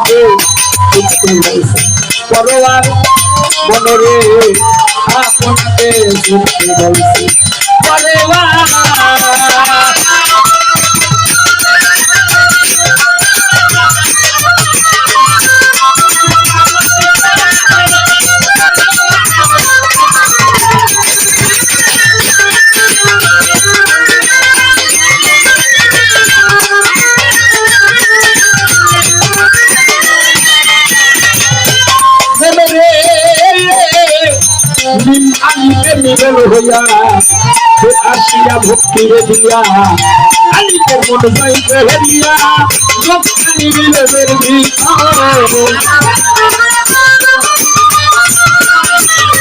বলছে পরোয়ার মনরে আপনাকে দেখতে বলছে পরোয়ার আলিতে মিলন হইয়া সে আসিয়া ভক্তি রে দিয়া আলিতে মন যাইতে হইয়া ভক্তি মিলনের ভিতর হইয়া সে আসিয়া ভক্তির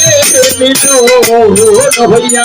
দিয়া আলিতে মন যাইতে হইয়া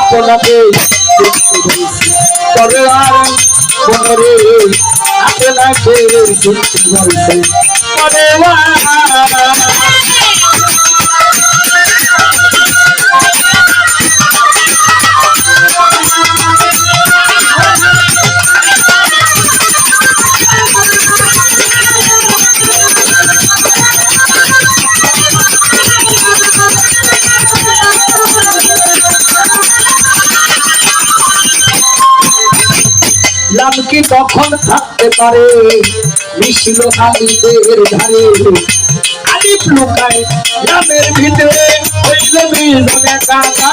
আপনাকে আপনাকে কখন থাকতে পারে? মিশল আলিদের ধারে। আলিপ লুকায় গ্রামের ভিতরে হইল মিলনে কাকা।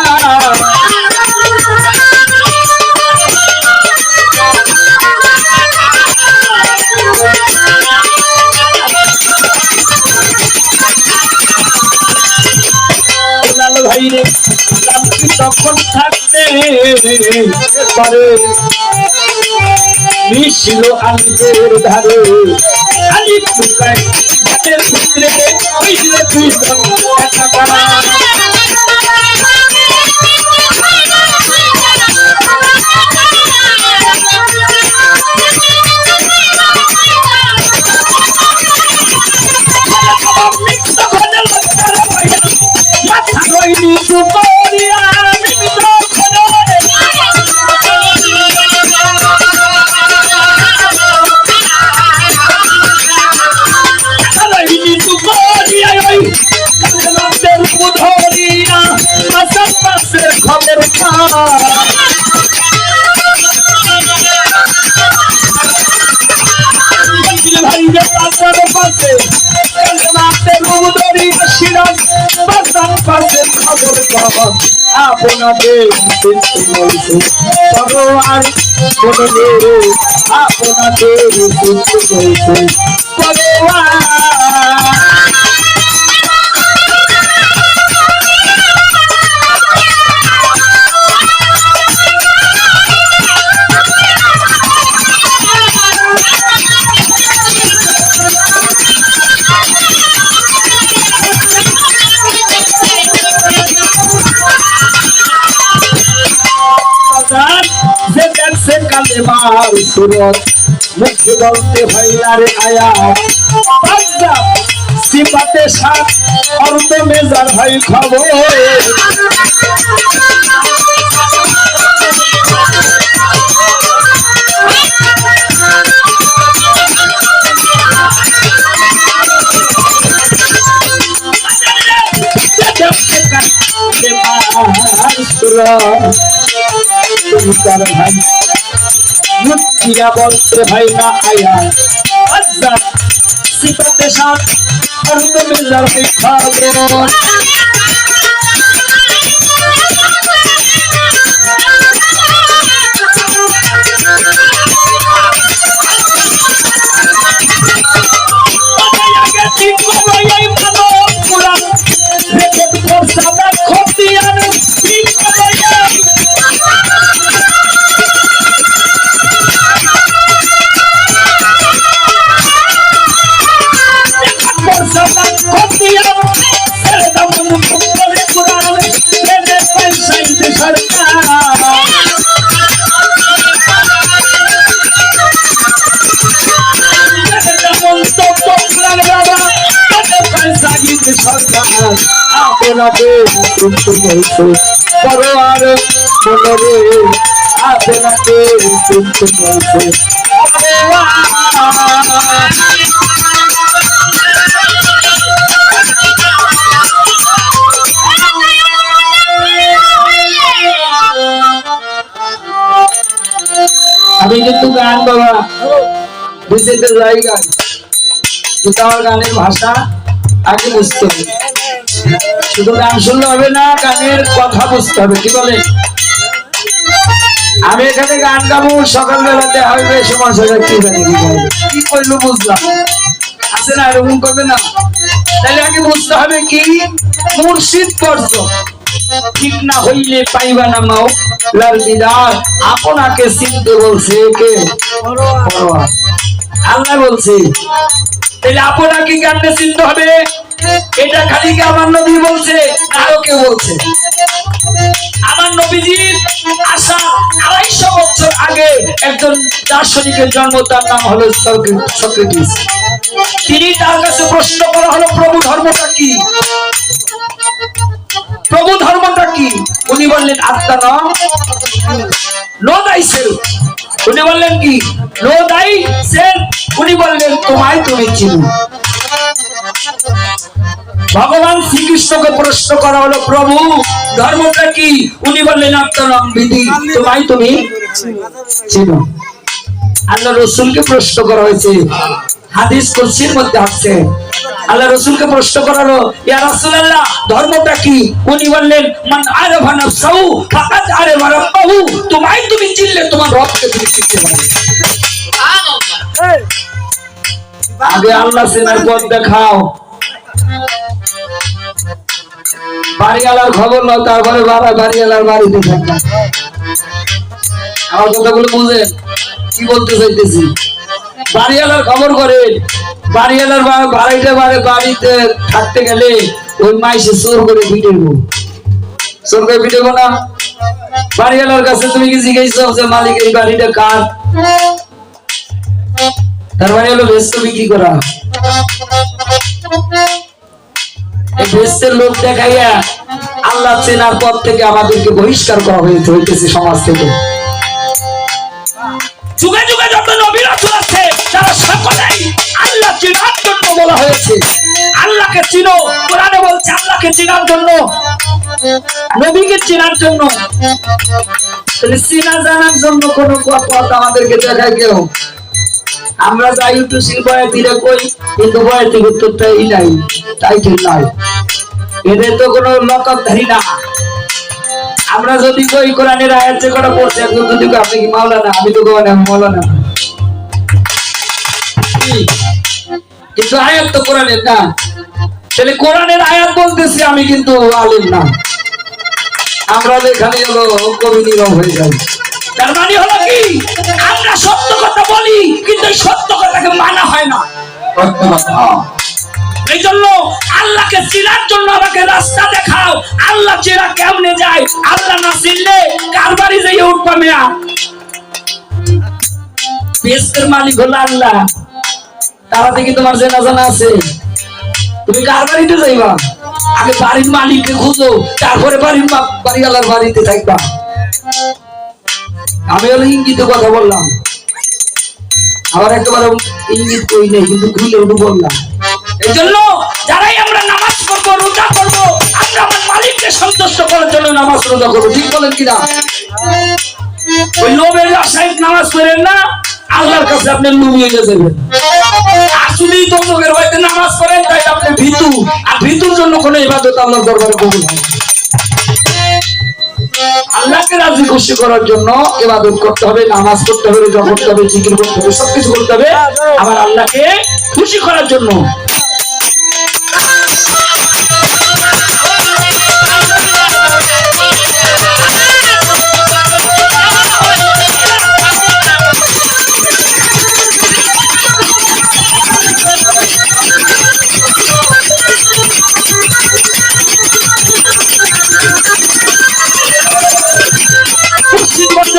লাল ভাই রে লাভ তখন থাকতে পারে মিশল আলিদের ধারে। আলি লুকায় গ্রামের ভিতরে হইল মিলনে কাকা মাথা রইলি পাশে কালের বুধরি শিরস পাশার পাশে খবর খবর আপনাদের চিনতে আপনাদের সুরত মুখে বলতে হইলারে আয়া। সিপাতে সাত অর্ধ মেজার ভাই খবর। সুরা তুমি তার ভাই। মুক্তিরা বলতে ভাই না আয়া আজ্জা সিফাতে শান অর্থ মিলার আপনাকে কিন্তু বলছে পরোয়ার মনে রে আপনাকে কিন্তু বলছে। আমি কিন্তু গান বাবা গানের ভাষা আগে বুঝতে হবে। শুধু গান শুনলে হবে না গানের কথা বুঝতে হবে। কি বলে? আমি এখানে গান গাবো সকালবেলাতে হবে সময় সকাল কি জানি কি কি করল বুঝলাম। আছে না এরকম করবে না। তাহলে আগে বুঝতে হবে কি? মুর্শিদ পর্য ঠিক না হইলে পাইবা না মাও। লাল দিদার আপনাকে চিনতে বলছে কে। আল্লাহ বলছে তাহলে আপনাকে কেমনে চিনতে হবে? এটা খালি কি আমার নবী বলছে, আরও কেউ বলছে। আমার নবীজির আসা আড়াইশো বছর আগে একজন দার্শনিকের জন্ম, তার নাম হলো সক্রেটিস। তিনি তার কাছে প্রশ্ন করা হলো, প্রভু ধর্মটা কি? প্রভু ধর্মটা কি? উনি বললেন, আত্মা ন নো দাই সেলফ উনি বললেন কি? নো দাই সেলফ উনি বললেন, তোমায় তুমি চিনো। ভগবান শ্রীকৃষ্ণকে প্রশ্ন করা হলো, প্রভু, ধর্মটা কি? উনি বললেন, আত্মারাম বিধি, তোমায় তুমি চিনো। আল্লাহ রসুলকে প্রশ্ন করা হয়েছে, হাদিস কুরসির মধ্যে আসছে আল্লাহ রসুলকে প্রশ্ন করালো, ইয়া রাসূলুল্লাহ, ধর্মটা কি? উনি বললেন, মান আরাফা নাফসাহু, ফাকাদ আরাফা রাব্বাহু, তোমায় তুমি চিনলে তোমার রবকে তুমি চিনতে পারবে। আগে আল্লাহ দেখাও। বাড়িওয়ালার খবর নাও, তারপরে বাবা বাড়িওয়ালার বাড়িতে থাকবে। আমার কথাগুলো বুঝেন? কি বলতে চাইতেছি? বাড়িওয়ালার খবর করেন বাড়িওয়ালার বাড়িতে বাড়ি বাড়িতে থাকতে গেলে ওই মাইসে চোর করে পিটেবো চোর করে পিটেবো না। বাড়িওয়ালার কাছে তুমি কি জিজ্ঞেস যে, মালিক, এই বাড়িটা কার? তার মানে হলো ভেস্ত বিক্রি করা? ভেস্তের লোক দেখাইয়া আল্লাহ চেনার পর থেকে আমাদেরকে বহিষ্কার করা হয়েছে হইতেছে সমাজ থেকে। যুগে যুগে যত নবী রাসূল আছে, তারা সকলেই আল্লাহ চেনার জন্য বলা হয়েছে। আল্লাহকে চিনো, কোরআনে বলছে আল্লাহকে চেনার জন্য, নবীকে চেনার জন্য। চেনা জানার জন্য কোন পথ আমাদেরকে দেখায় কেউ? আমরা যাই একটু শিল্পীরা কই, কিন্তু বয়সী উত্তরটাই নাই টাইটেল নাই। এদের তো কোনো লকবধারী না। আমরা যদি কই কোরআনের আয়াত যে কটা পড়ছে, একজন যদি আপনি কি মাওলানা? আমি তো কোন মাওলানা। না। কিন্তু আয়াত তো কোরআনের না। তাহলে কোরআনের আয়াত বলতেছি আমি কিন্তু আলিম না। আমরা এখানে হলো কবি নীরব হয়ে যাই। তার মানে হলো কি? আমরা সত্য কথা বলি, কিন্তু সত্য কথাকে মানা হয় না। এই জন্য আল্লাহকে চিনার জন্য আমাকে রাস্তা দেখাও। আল্লাহ চেনা কেমনে যায়? আল্লাহ না চিনলে কার বাড়ি যাই উঠবা মেয়া? মালিক হলো আল্লাহ। তারা থেকে তোমার চেনা জানা আছে। তুমি কার বাড়িতে যাইবা? আগে বাড়ির মালিককে খুঁজো, তারপরে বাড়ির বাড়িওয়ালার বাড়িতে থাকবা। আমি হলো ইঙ্গিতে কথা বললাম। আবার একেবারে ইঙ্গিত কই নেই, কিন্তু খুলে বললাম। এই জন্য যারাই আমরা নামাজ করব রোজা করব আমরা আমার মালিককে সন্তুষ্ট করার জন্য নামাজ রোজা করব। ঠিক বলেন কিনা? ওই লোভের আশায় নামাজ করেন না, আল্লাহর কাছে আপনি লুবি হয়ে যাবেন। যদি তমুকের বাড়িতে নামাজ করেন তাই আপনি ভীতু। আর ভীতুর জন্য কোনো ইবাদত আল্লাহর দরবারে কবুল হয় আল্লাহকে রাজি খুশি করার জন্য ইবাদত করতে হবে, নামাজ করতে হবে, রোজা করতে হবে, জিকির করতে হবে, সবকিছু করতে হবে। আবার আল্লাহকে খুশি করার জন্য